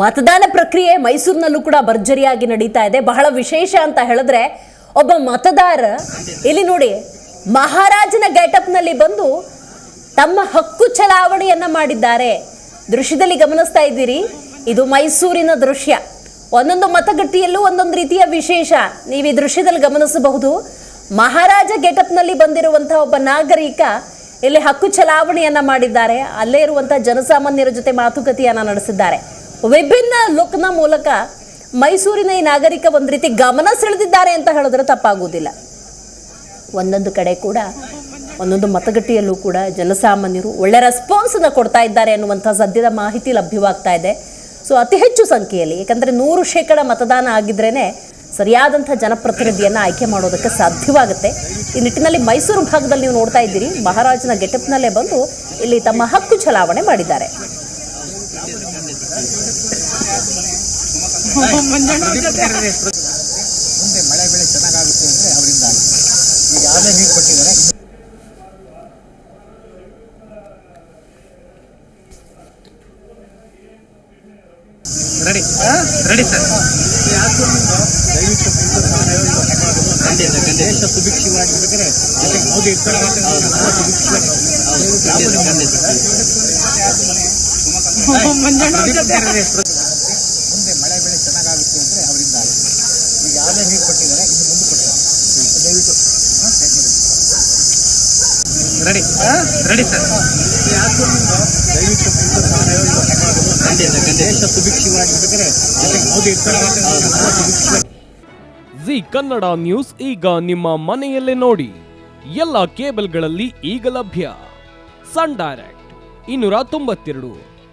ಮತದಾನ ಪ್ರಕ್ರಿಯೆ ಮೈಸೂರಿನಲ್ಲೂ ಕೂಡ ಭರ್ಜರಿಯಾಗಿ ನಡೀತಾ ಇದೆ. ಬಹಳ ವಿಶೇಷ ಅಂತ ಹೇಳಿದ್ರೆ ಒಬ್ಬ ಮತದಾರ ಇಲ್ಲಿ ನೋಡಿ, ಮಹಾರಾಜನ ಗೆಟಪ್ನಲ್ಲಿ ಬಂದು ತಮ್ಮ ಹಕ್ಕು ಚಲಾವಣೆಯನ್ನ ಮಾಡಿದ್ದಾರೆ. ದೃಶ್ಯದಲ್ಲಿ ಗಮನಿಸ್ತಾ ಇದ್ದೀರಿ, ಇದು ಮೈಸೂರಿನ ದೃಶ್ಯ. ಒಂದೊಂದು ಮತಗಟ್ಟೆಯಲ್ಲೂ ಒಂದೊಂದು ರೀತಿಯ ವಿಶೇಷ ನೀವು ಈ ದೃಶ್ಯದಲ್ಲಿ ಗಮನಿಸಬಹುದು. ಮಹಾರಾಜ ಗೆಟಪ್ನಲ್ಲಿ ಬಂದಿರುವಂತಹ ಒಬ್ಬ ನಾಗರಿಕ ಇಲ್ಲಿ ಹಕ್ಕು ಚಲಾವಣೆಯನ್ನ ಮಾಡಿದ್ದಾರೆ. ಅಲ್ಲೇ ಇರುವಂತಹ ಜನಸಾಮಾನ್ಯರ ಜೊತೆ ಮಾತುಕತೆಯನ್ನ ನಡೆಸಿದ್ದಾರೆ. ವಿಭಿನ್ನ ಲುಕ್ನ ಮೂಲಕ ಮೈಸೂರಿನ ಈ ನಾಗರಿಕ ಒಂದು ರೀತಿ ಗಮನ ಸೆಳೆದಿದ್ದಾರೆ ಅಂತ ಹೇಳಿದ್ರೆ ತಪ್ಪಾಗುವುದಿಲ್ಲ. ಒಂದೊಂದು ಕಡೆ ಕೂಡ, ಒಂದೊಂದು ಮತಗಟ್ಟೆಯಲ್ಲೂ ಕೂಡ ಜನಸಾಮಾನ್ಯರು ಒಳ್ಳೆ ರೆಸ್ಪಾನ್ಸನ್ನು ಕೊಡ್ತಾ ಇದ್ದಾರೆ ಅನ್ನುವಂಥ ಸದ್ಯದ ಮಾಹಿತಿ ಲಭ್ಯವಾಗ್ತಾ ಇದೆ. ಸೊ ಅತಿ ಹೆಚ್ಚು ಸಂಖ್ಯೆಯಲ್ಲಿ ಯಾಕಂದರೆ ನೂರು ಶೇಕಡ ಮತದಾನ ಆಗಿದ್ರೇ ಸರಿಯಾದಂಥ ಜನಪ್ರತಿನಿಧಿಯನ್ನು ಆಯ್ಕೆ ಮಾಡೋದಕ್ಕೆ ಸಾಧ್ಯವಾಗುತ್ತೆ. ಈ ನಿಟ್ಟಿನಲ್ಲಿ ಮೈಸೂರು ಭಾಗದಲ್ಲಿ ನೀವು ನೋಡ್ತಾ ಇದ್ದೀರಿ, ಮಹಾರಾಜನ ಗೆಟಪ್ನಲ್ಲೇ ಬಂದು ಇಲ್ಲಿ ತಮ್ಮ ಹಕ್ಕು ಚಲಾವಣೆ ಮಾಡಿದ್ದಾರೆ. ಮುಂದೆ ಮಳೆ ಬೆಳೆ ಚೆನ್ನಾಗಾಗುತ್ತೆ ಅಂದ್ರೆ ಅವರಿಂದ ಈಗ ಯಾವುದೇ ನೀರು ಕೊಟ್ಟಿದ್ದಾರೆ ರೆಡಿ ರೆಡಿ ಸರ್ ದೇಶ ಸುಭಿಕ್ಷವಾಗಿರ್ಬೇಕಾದ್ರೆ ಜೊತೆಗೆ ಮೋದಿ ಮುಂದೆ ಮಳೆ ಬೆಳೆ ಚೆನ್ನಾಗಾಗುತ್ತೆ ಅಂದರೆ ಅವರಿಂದ ಈಗ ಯಾವುದೇ ನೀರು ಕೊಟ್ಟಿದ್ದಾರೆ ಇನ್ನು ಮುಂದೆ ಕೊಡ್ತಾರೆ. ದಯವಿಟ್ಟು ರೆಡಿ. Ready sir. ದಯವಿಟ್ಟು ದೇಶ ಸುಭಿಕ್ಷವಾಗಿರ್ಬೇಕಾದ್ರೆ ಮೋದಿ ಇರ್ತಾರೆ ಜಿ ಕನ್ನಡ ನ್ಯೂಸ್ ಈಗ ನಿಮ್ಮ ಮನೆಯಲ್ಲೇ ನೋಡಿ. ಎಲ್ಲ ಕೇಬಲ್ಗಳಲ್ಲಿ ಈಗ ಲಭ್ಯ. ಸನ್ ಡೈರೆಕ್ಟ್ ಇನ್ನೂರ ತೊಂಬತ್ತೆರಡು.